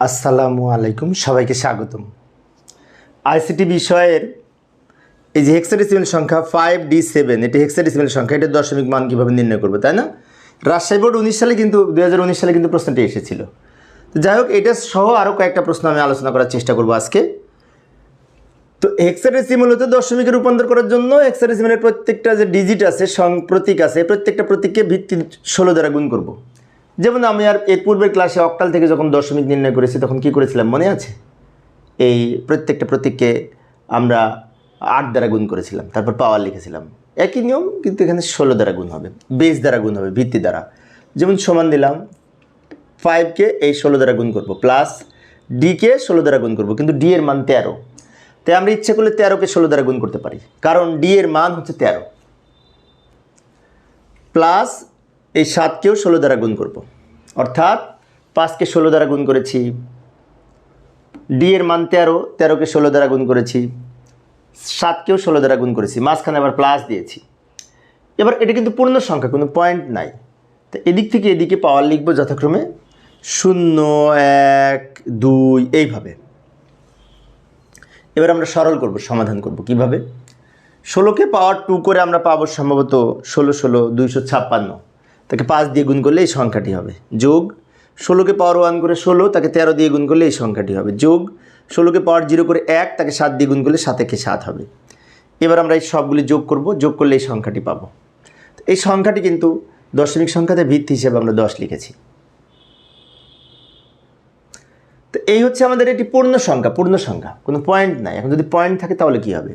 আসসালামু আলাইকুম, সবাইকে স্বাগতম। আইসিটি বিষয়ের এই যে হেক্সাডেসিমেল সংখ্যা ফাইভ ডি সেভেন এটি হেক্সাডেসিমেল সংখ্যা, এটা দশমিক মান কীভাবে নির্ণয় করব, তাই না? রাজশাহী বোর্ড উনিশ সালে কিন্তু দু হাজার উনিশ সালে কিন্তু প্রশ্নটি এসেছিল। তো যাই হোক, এটা সহ আরও কয়েকটা প্রশ্ন আমি আলোচনা করার চেষ্টা করব আজকে। তো হেক্সাডেসিমেল হতে দশমিকে রূপান্তর করার জন্য হেক্সাডেসিমেলের প্রত্যেকটা যে ডিজিট আছে, সং, প্রতীক আছে প্রত্যেকটা প্রতীককে ভিত্তি ষোলো দ্বারা গুণ করব। যেমন আমি আর এর পূর্বের ক্লাসে অক্টাল থেকে যখন দশমিক নির্ণয় করেছি, তখন কি করেছিলাম মনে আছে? এই প্রত্যেকটা প্রতীককে আমরা আট দ্বারা গুণ করেছিলাম, তারপর পাওয়ার লিখেছিলাম। একই নিয়ম, কিন্তু এখানে ষোলো দ্বারা গুণ হবে বেস দ্বারা গুণ হবে, ভিত্তি দ্বারা। যেমন সমান দিলাম ফাইভকে এই ষোলো দ্বারা গুণ করব প্লাস ডিকে ষোলো দ্বারা গুণ করব, কিন্তু ডি এর মান তেরো। তাই আমরা ইচ্ছে করলে তেরোকে ষোলো দ্বারা গুণ করতে পারি, কারণ ডি এর মান হচ্ছে তেরো। প্লাস এই সাতকেও ষোলো দ্বারা গুণ করব। অর্থাৎ পাঁচকে ষোলো দ্বারা গুণ করেছি ডি এর মান তেরো, তেরোকে ষোলো দ্বারা গুণ করেছি, সাতকেও ষোলো দ্বারা গুণ করেছি, মাঝখানে আবার প্লাস দিয়েছি। এবার এটা কিন্তু পূর্ণ সংখ্যা, কোনো পয়েন্ট নাই। তো এদিক থেকে এদিকে পাওয়ার লিখব যথাক্রমে শূন্য, এক, দুই, এইভাবে। এবার আমরা সরল করব, সমাধান করব কীভাবে? ষোলোকে পাওয়ার টু করে আমরা পাবো সম্ভবত ষোলো ষোলো, দুইশো ছাপ্পান্ন। তাকে পাঁচ দিয়ে গুণ করলে এই সংখ্যাটি হবে। যোগ ষোলোকে পাওয়ার ওয়ান করে ষোলো, তাকে তেরো দিয়ে গুণ করলে এই সংখ্যাটি হবে। যোগ ষোলোকে পাওয়ার জিরো করে এক, তাকে সাত দিয়ে গুণ করলে সাত একে সাত হবে। এবার আমরা এই সবগুলি যোগ করব, যোগ করলে এই সংখ্যাটি পাবো। এই সংখ্যাটি কিন্তু দশমিক সংখ্যাতে ভিত্তি হিসেবে আমরা দশ লিখেছি। তো এই হচ্ছে আমাদের এটি পূর্ণ সংখ্যা পূর্ণ সংখ্যা। কোনো পয়েন্ট নাই। এখন যদি পয়েন্ট থাকে তাহলে কি হবে?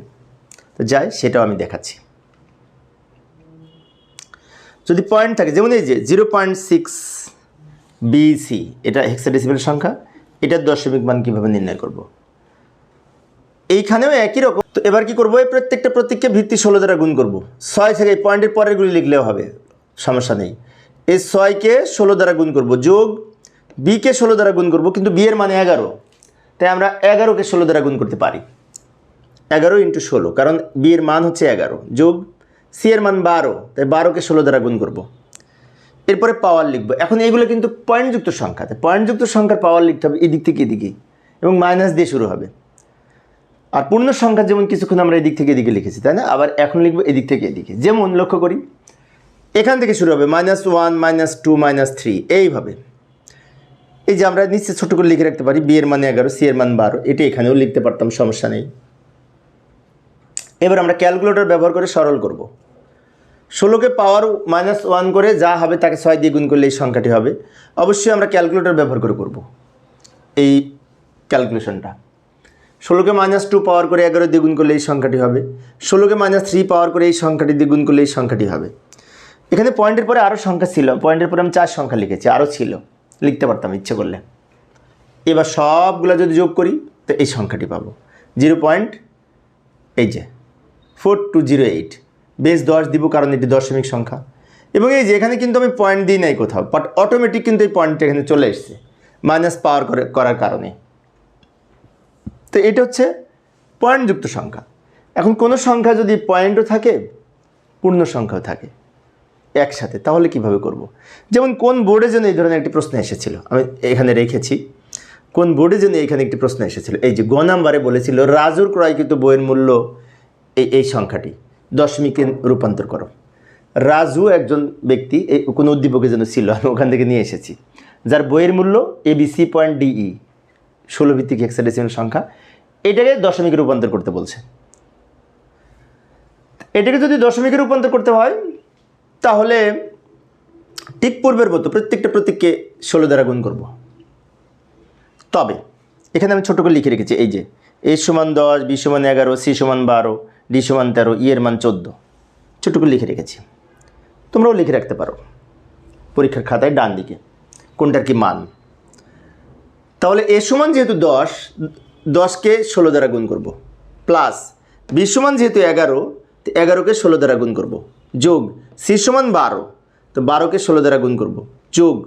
তো যাই, সেটাও আমি দেখাচ্ছি। যদি পয়েন্ট থাকে, যেমন এই যে জিরো পয়েন্ট সিক্স বিসি এটা হেক্সাডেসিমেল সংখ্যা, এটার দশমিক মান কীভাবে নির্ণয় করব? এইখানেও একই রকম। তো এবার কি করব? এই প্রত্যেকটা প্রত্যেককে ভিত্তি ষোলো দ্বারা গুণ করব। ছয় থেকে পয়েন্টের পরেরগুলি লিখলেও হবে, সমস্যা নেই। এই ছয়কে ষোলো দ্বারা গুণ করব যোগ বিকে ষোলো দ্বারা গুণ করব, কিন্তু বিয়ের মানে এগারো। তাই আমরা এগারোকে ষোলো দ্বারা গুণ করতে পারি। এগারো ইন্টু ষোলো, কারণ বিয়ের মান হচ্ছে এগারো। যোগ সি এর মান বারো, তাই বারোকে ষোলো দ্বারা গুণ করব। এরপরে পাওয়ার লিখব। এখন এইগুলো কিন্তু পয়েন্টযুক্ত সংখ্যা, তাই পয়েন্টযুক্ত সংখ্যার পাওয়ার লিখতে হবে এদিক থেকে এদিকে, এবং মাইনাস দিয়ে শুরু হবে। আর পূর্ণ সংখ্যা যেমন কিছুক্ষণ আমরা এদিক থেকে এদিকে লিখেছি, তাই না? আবার এখন লিখব এদিক থেকে এদিকে। যেমন লক্ষ্য করি, এখান থেকে শুরু হবে minus one minus two minus three এইভাবে। এই যে আমরা নিশ্চয় ছোটো করে লিখে রাখতে পারি বি এর মানে এগারো সি এর মান বারো, এটি এখানেও লিখতে পারতাম, সমস্যা নেই। এবার আমরা ক্যালকুলেটর ব্যবহার করে সরল করব। ষোলোকে পাওয়ার মাইনাস ওয়ান করে যা হবে তাকে ছয় দিয়ে গুণ করলে এই সংখ্যাটি হবে। অবশ্যই আমরা ক্যালকুলেটর ব্যবহার করে করব এই ক্যালকুলেশনটা ষোলোকে মাইনাস টু পাওয়ার করে এগারো দিয়ে গুণ করলে এই সংখ্যাটি হবে। ষোলোকে মাইনাস থ্রি পাওয়ার করে এই সংখ্যাটি দিয়ে গুণ করলে এই সংখ্যাটি হবে। এখানে পয়েন্টের পরে আরও সংখ্যা ছিল। পয়েন্টের পরে আমি চার সংখ্যা লিখেছি আরও ছিল। লিখতে পারতাম, ইচ্ছে করলে। এবার সবগুলো যদি যোগ করি, তো এই সংখ্যাটি পাবো। জিরো পয়েন্ট এই যে ফোর টু জিরো এইট বেশ দশ দিব কারণ এটি দশমিক সংখ্যা। এবং এই যে, এখানে কিন্তু আমি পয়েন্ট দিই নাই কোথাও বাট অটোমেটিক কিন্তু এই পয়েন্টটা এখানে চলে এসছে মাইনাস পাওয়ার করে, করার কারণে। তো এটা হচ্ছে পয়েন্টযুক্ত সংখ্যা। এখন কোনো সংখ্যা যদি পয়েন্টও থাকে, পূর্ণ সংখ্যাও থাকে, একসাথে, তাহলে কীভাবে করব। যেমন কোন বোর্ডে যেন এই ধরনের একটি প্রশ্ন এসেছিল, আমি এখানে রেখেছি, কোন বোর্ডে যেন এখানে একটি প্রশ্ন এসেছিল, এই যে গ নাম্বারে বলেছিল, রাজুর ক্রয়কৃত বইয়ের মূল্য এই এই সংখ্যাটি। দশমিকে রূপান্তর করো। রাজু একজন ব্যক্তি কোনো উদ্দীপকে যেন ছিল, আমি ওখান থেকে নিয়ে এসেছি। যার বইয়ের মূল্য এবিসি পয়েন্ট ডিই ষোলো ভিত্তিক হেক্সাডেসিমাল সংখ্যা। এটাকে দশমিকে রূপান্তর করতে বলছে। এটাকে যদি দশমিকে রূপান্তর করতে হয়, তাহলে ঠিক পূর্বের মতো প্রত্যেকটা প্রতীককে ষোলো দ্বারা গুণ করব। তবে, এখানে আমি ছোটো করে লিখে রেখেছি, এই যে এ সমান দশ বি সমান এগারো সি সমান বারো ডি সমান তেরো ই এর মান চোদ্দ। ছোটো করে লিখে রেখেছি। তোমরাও লিখে রাখতে পারো। পরীক্ষার খাতায় ডান দিকে। কোনটার কি মান? তাহলে এ সমান যেহেতু দশ, দশকে ষোলো দ্বারা গুণ করব। প্লাস বি সমান যেহেতু এগারো, তো এগারোকে ষোলো দ্বারা গুণ করব। যোগ সি সমান বারো, তো বারোকে ষোলো দ্বারা গুণ করব। যোগ।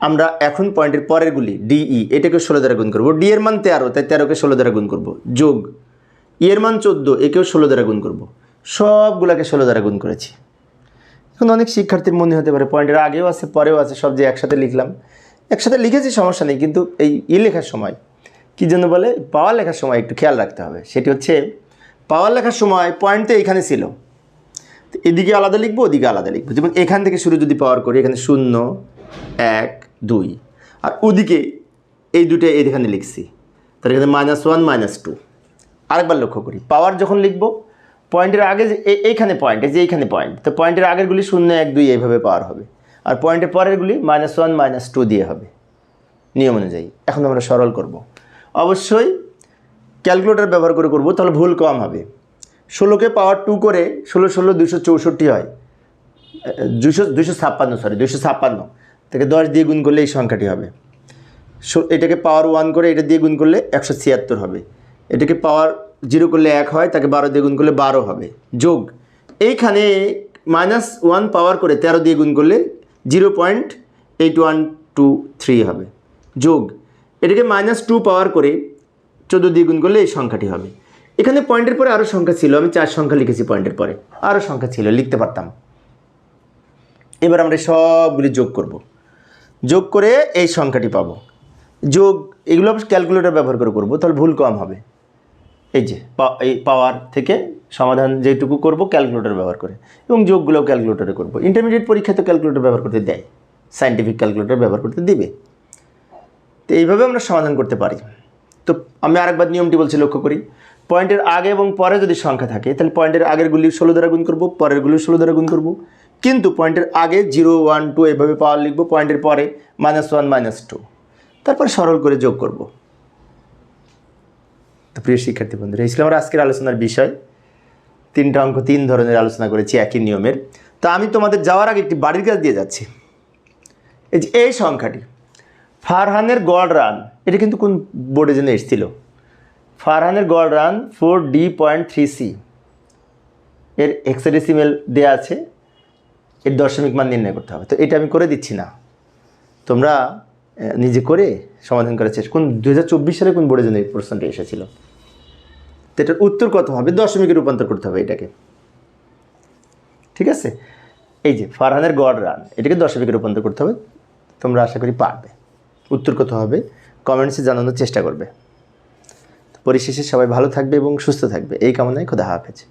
আমরা এখন পয়েন্টের পরেরগুলি ডিই এটাকে ষোলো দ্বারা গুণ করব। ডি এর মান তেরো, তাই তেরোকে ষোলো দ্বারা গুণ করব। যোগ ই এর মান চোদ্দ, একেও ষোলো দ্বারা গুণ করব। সবগুলাকে ষোলো দ্বারা গুণ করেছি। এখন অনেক শিক্ষার্থীর মনে হতে পারে, পয়েন্টের আগেও আছে, পরেও আছে, সব যে একসাথে লিখলাম। একসাথে লিখেছি সমস্যা নেই, কিন্তু এই ই লেখার সময়, কী জন্য বলে, পাওয়ার লেখার সময় একটু খেয়াল রাখতে হবে। সেটি হচ্ছে, পাওয়ার লেখার সময় পয়েন্ট তো এখানে ছিল। এদিকে আলাদা লিখব, ওদিকে আলাদা লিখব। যেমন এখান থেকে শুরু যদি পাওয়ার করি, এখানে শূন্য, এক, দুই। আর ওদিকে এই দুটো এইখানে লিখছি। তাহলে এখানে মাইনাস ওয়ান মাইনাস টু আরেকবার লক্ষ্য করি। পাওয়ার যখন লিখব, পয়েন্টের আগে যে এইখানে পয়েন্ট যে এইখানে পয়েন্ট, তো পয়েন্টের আগেরগুলি শূন্য, এক, দুই এইভাবে পাওয়ার হবে। আর পয়েন্টের পরেরগুলি মাইনাস ওয়ান মাইনাস টু দিয়ে হবে। নিয়ম অনুযায়ী। এখন আমরা সরল করব। অবশ্যই ক্যালকুলেটর ব্যবহার করে করব, তাহলে ভুল কম হবে। ষোলোকে পাওয়ার টু করে ষোলো ষোলো, দুশো চৌষট্টি হয়। দুশো দুশো ছাপ্পান্ন সরি দুশো ছাপ্পান্ন। থেকে দশ দিয়ে গুণ করলে এই সংখ্যাটি হবে। এটাকে পাওয়ার ওয়ান করে এটা দিয়ে গুণ করলে একশো ছিয়াত্তর হবে। এটাকে পাওয়ার জিরো করলে এক হয়, তাকে বারো দিয়ে গুণ করলে বারো হবে। যোগ। এইখানে মাইনাস ওয়ান পাওয়ার করে তেরো দিয়ে গুণ করলে zero point eight one two three হবে। যোগ। এটাকে মাইনাস টু পাওয়ার করে চোদ্দ দিয়ে গুণ করলে এই সংখ্যাটি হবে। এখানে পয়েন্টের পরে আরও সংখ্যা ছিল, আমি চার সংখ্যা লিখেছি পয়েন্টের পরে। আরও সংখ্যা ছিল, লিখতে পারতাম। এবার আমরা সবগুলি যোগ করব। যোগ করে এই সংখ্যাটি পাবো। যোগ, এগুলো ক্যালকুলেটর ব্যবহার করে করব, তাহলে ভুল কম হবে। এই যে এই পাওয়ার থেকে সমাধান যেটুকু করব ক্যালকুলেটর ব্যবহার করে। এবং যোগগুলো ক্যালকুলেটরে করব। ইন্টারমিডিয়েট পরীক্ষা তো ক্যালকুলেটর ব্যবহার করতে দেয়। সাইন্টিফিক ক্যালকুলেটর ব্যবহার করতে দিবে। তো এইভাবে আমরা সমাধান করতে পারি। তো আমি আরেকবার নিয়মটি বলছি, লক্ষ্য করি। পয়েন্টের আগে এবং পরে যদি সংখ্যা থাকে, তাহলে পয়েন্টের আগেরগুলি ষোলো দ্বারা গুণ করব পরেরগুলি ষোলো দ্বারা গুণ করব। কিন্তু পয়েন্টের আগে জিরো, ওয়ান, টু এভাবে পাওয়ার লিখব, পয়েন্টের পরে মাইনাস ওয়ান মাইনাস টু তারপর সরল করে যোগ করব। তো প্রিয় শিক্ষার্থী বন্ধুরা, এই ছিল আমার আজকের আলোচনার বিষয়। তিনটা অঙ্ক, তিন ধরনের আলোচনা করেছি, একই নিয়মের। তো আমি তোমাদের যাওয়ার আগে একটি বাড়ির কাজ দিয়ে যাচ্ছি। এই যে এই সংখ্যাটি, ফারহানের গড় রান, এটা কিন্তু কোন বোর্ডে যেন এসেছিল? ফারহানের গড় run four D point three C এর হেক্সাডেসিমেল দেওয়া আছে, এর দশমিক মান নির্ণয় করতে হবে। তো এটা আমি করে দিচ্ছি না। তোমরা নিজে করে সমাধান করার চেষ্টা, কোন দু হাজার চব্বিশ সালে কোন বোর্ডের যেন এই প্রশ্নটা এসেছিল? তো এটার উত্তর কত হবে? দশমিকে রূপান্তর করতে হবে এটাকে। ঠিক আছে? এই যে ফারহানের গড় রান, এটাকে দশমিকে রূপান্তর করতে হবে। তোমরা আশা করি পারবে। উত্তর কত হবে? কমেন্টসে জানানোর চেষ্টা করবে। পরিশেষে সবাই ভালো থাকবে এবং সুস্থ থাকবে। এই কামনায় খোদা হাফেজ।